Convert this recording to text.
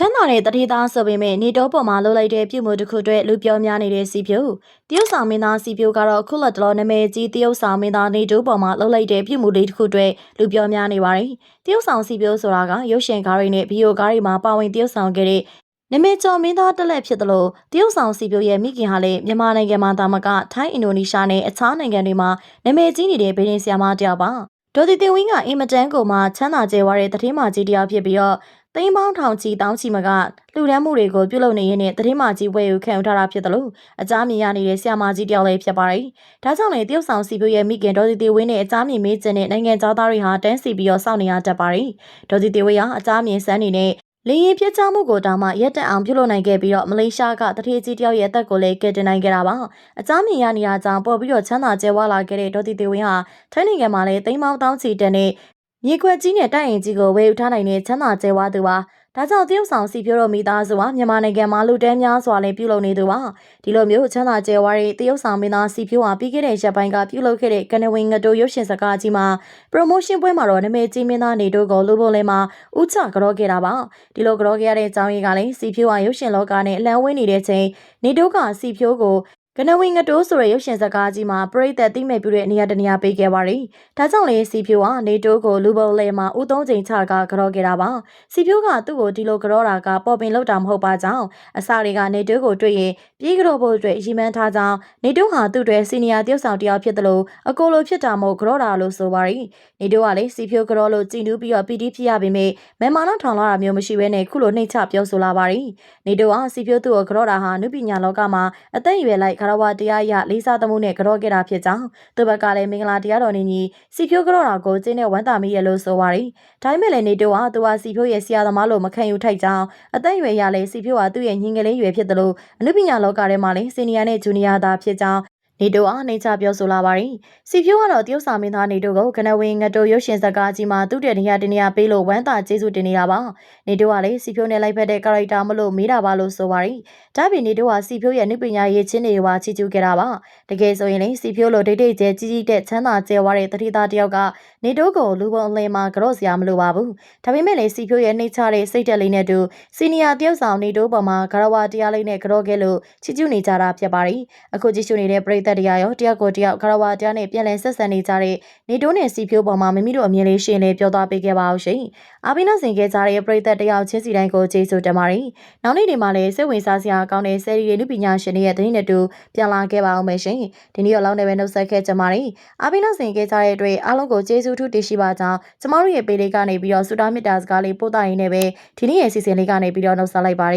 ချမ်းသာတဲ့တတိသားဆိုပေမဲ့နေတော့ပေါ်မှာလှုပ်လိုက်တဲ့ပြုမှုတစ်ခုအတွက်လူပြောများနေတဲ့စီပြိုတရုတ်ဆောင်မင်းသားစီပြိုကတော့ခုလက်တလောနာမည်ကြီးတရုတ်ဆောင်မင်းသားနေတော့ပေါ်မှာလှုပ်လိုက်တဲ့ပြုမှုလေးတစ်ခုအတွက်လူပြောများနေပါတယ်တရုတ်ဆောင်စီပြိုဆိုတာကရုပ်ရှင်ကားတွေနဲ့ဗီဒီယိုကားတွေမှာပါဝင်တရုတ်ဆောင်ခဲ့တဲ့နမေကျော်မင်းသားတက်လက်ဖြစ်တယ်လို့တရုတ်ဆောင်စီပြိုရဲ့မိခင်ဟာလည်းမြန်မာနိုင်ငံမှာတာမကထိုင်းအင်ဒိုနီးရှားနဲ့အခြားနိုင်ငံတွေမှာနာမည်ကြီးနေတဲ့ဗီဒီယိုဆီယာမတယောက်ပါဒေါ်တီတင်ဝင်းကအင်မတန်ကိုမှချမ်းသာကြွယ်ဝတဲ့တတိမာကြီးတယောက်ဖြစ်ပြီးတော့ သိန်းပေါင်းထောင်ချီတောင်းချီမကလှူဒန်းမှုတွေကိုပြုလုပ်နေရင်းနဲ့တတိမာကြီးဝယ်ယူခံယူထားတာဖြစ်တယ်လို့အကြမ်းမြင်ရနေတဲ့ဆရာမကြီးတယောက်လည်းဖြစ်ပါတယ်။ဒါကြောင့်လည်းတရုတ်ဆောင်စီပြိုရဲ့မိခင်ဒေါ်တီတင်ဝင်းနဲ့အကြမ်းမြင်မေးကျင်တဲ့နိုင်ငံသားတွေဟာတန်းစီပြီးတော့စောင့်နေရတတ်ပါတယ်။ဒေါ်တီတင်ဝင်းကအကြမ်းမြင်စမ်းနေတဲ့လေရင်ပြစ်ချမှုကိုတောင်မှရက်တက်အောင်ပြုလုပ်နိုင်ခဲ့ပြီးတော့မလေးရှားကတတိကြီးတယောက်ရဲ့အသက်ကိုလည်းကယ်တင်နိုင်ခဲ့တာပါ။အကြမ်းမြင်ရနေတာကြောင့်ပေါ်ပြီးတော့ချမ်းသာကျဲဝါလာခဲ့တဲ့ဒေါ်တီတီဝင်းဟာထိုင်းနိုင်ငံမှာလည်းတိမ်မောင်းတောင်းချီတဲ့နဲ့ မြေခွက်ကြီးနဲ့တိုက်ရင်ကြီးကိုဝယ်ယူထားနိုင်တဲ့ချမ်းသာကျဲဝါသူပါ။ဒါကြောင့်တရုတ်ဆောင်စီပြိုတော်မိသားစုဟာမြန်မာနိုင်ငံမှာလူတန်းများစွာလည်းပြုလုပ်နေသူပါဒီလိုမျိုးချမ်းသာကျဲဝါတဲ့တရုတ်ဆောင်မင်းသားစီပြိုဟာပြီးခဲ့တဲ့ရက်ပိုင်းကပြုလုပ်ခဲ့တဲ့ကနဝင်းငတိုရုပ်ရှင်စကားကြီးမှာ promotion ပွဲမှာတော့နာမည်ကြီးမင်းသားနေတို့ကိုလူပုံလဲမှာဥချကြောခဲ့တာပါဒီလိုကြောခဲ့ရတဲ့အကြောင်းရင်းကလည်းစီပြိုဟာရုပ်ရှင်လောကနဲ့အလံဝင်းနေတဲ့ချိန်နေတို့ကစီပြိုကို ကနဝင်းငတိုးဆိုတဲ့ရုပ်ရှင်ဇာတ်ကားကြီးမှာပရိသတ်သိမဲ့ပြုတဲ့နေရာတနေရာပေးခဲ့ပါတယ်။ဒါကြောင့်လေစီဖြိုဟာနေတိုးကိုလူပုံလဲမှာဥသုံးချိန်ချကကြောခဲ့တာပါ။စီဖြိုကသူ့ကိုဒီလိုကြောတာကပေါ်ပင်လောက်တာမဟုတ်ပါကြောင်းအစတွေကနေတိုးကိုတွေ့ရင်ပြေးကြောဖို့အတွက်ရီမန်းထားကြောင်းနေတိုးဟာသူ့အတွက်စီနီယာတယောက်ဆောင်တယောက်ဖြစ်တယ်လို့အကိုလိုဖြစ်တာမို့ကြောတာလို့ဆိုပါတယ်။နေတိုးကလေစီဖြိုကြောလို့ကြည်နူးပြီးတော့ပီတီဖြစ်ရပေမဲ့မန်မာနာထောင်လာတာမျိုးမရှိဘဲနဲ့ခုလိုနှိတ်ချပြောဆိုလာပါတယ်။နေတိုးဟာစီဖြိုသူ့ကိုကြောတာဟာနုပညာလောကမှာအသက်အရွယ်လိုက်ရဝတရားအရလေးစားသမှုနဲ့ကြောခဲ့တာဖြစ်ကြောင်းသူဘက်ကလည်းမင်္ဂလာတရားတော်နေကြီးစီဖြိုးကြောတာကိုကျင်းနဲ့ဝမ်းသာမိရလို့ဆိုပါရီဒါပေမဲ့လည်းနေတိုးဟာသူဟာစီဖြိုးရဲ့ဆရာသမားလို့မခံယူထိုက်ကြောင်းအသက်အရွယ်ရလဲစီဖြိုးဟာသူ့ရဲ့ညင်ကလေးရွယ်ဖြစ်တယ်လို့အနုပညာလောကထဲမှာလည်းစီနီယာနဲ့ဂျူနီယာသားဖြစ်ကြောင်း နေတိုအားနှိမ့်ချပြောဆိုလာပါတယ်။စီဖြိုးကတော့တရုတ်စာမင်းသားနေတိုကိုကနဝင်းငတိုရုပ်ရှင်ဇာတ်ကားကြီးမှာသူ့တဲ့နေရာတနေရာပေးလို့ဝမ်းသာကျေးဇူးတင်နေတာပါ။နေတိုကလည်းစီဖြိုးနဲ့လိုက်ဖက်တဲ့ကာရိုက်တာမလို့မေးတာပါလို့ဆိုပါတယ်။ဒါပြင်နေတိုကစီဖြိုးရဲ့နှုပညာရေးချင်းတွေပါချီးကျူးခဲ့တာပါ။တကယ်ဆိုရင်လည်းစီဖြိုးလိုဒိတ်ဒိတ်ကျဲကြီးကြီးတဲ့ချမ်းသာကျဲဝါတဲ့တတိသားတယောက်ကနေတိုကိုလူပုံအလဲမှာကြော့စရာမလိုပါဘူး။ဒါပေမဲ့လည်းစီဖြိုးရဲ့နှိမ့်ချတဲ့စိတ်တက်လေးနဲ့တူစီနီယာတယောက်ဆောင်နေတိုပေါ်မှာဂရဝတရားလေးနဲ့ကြော့ခဲ့လို့ချီးကျူးနေကြတာဖြစ်ပါတယ်။အခုကြည့်ရှုနေတဲ့ပရိသတ်တရားရောတယောက်ကိုတယောက်ဂရဝတရားနဲ့ပြန်လည်ဆက်ဆံနေကြတဲ့နေတိုးနဲ့စီဖြိုးပေါ်မှာမိမိတို့အမြင်လေးရှင်းလေးပြောသွားပေးခဲ့ပါအောင်ရှင်။အားပေးနှဆင်ခဲ့ကြတဲ့ပရိသတ်တယောက်ချင်းစီတိုင်းကိုကျေးဇူးတင်ပါတယ်။နောက်နေ့ဒီမှာလည်းစိတ်ဝင်စားစရာကောင်းတဲ့ဆယ်ရီရဲ့လူပညာရှင်တွေရဲ့သတင်းတွေတူပြန်လာခဲ့ပါအောင်မယ်ရှင်။ဒီနေ့ရောလောက်နေပဲနှုတ်ဆက်ခဲ့ကြပါတယ်။အားပေးနှဆင်ခဲ့ကြတဲ့အတွက်အားလုံးကိုကျေးဇူးထူးတင်ရှိပါကြောင်းကျမတို့ရဲ့ပေလေးကနေပြီးတော့စူတာမီတာစကားလေးပို့တာရင်းနဲ့ပဲဒီနေ့ရဲ့စီစဉ်လေးကနေပြီးတော့နှုတ်ဆက်လိုက်ပါတယ်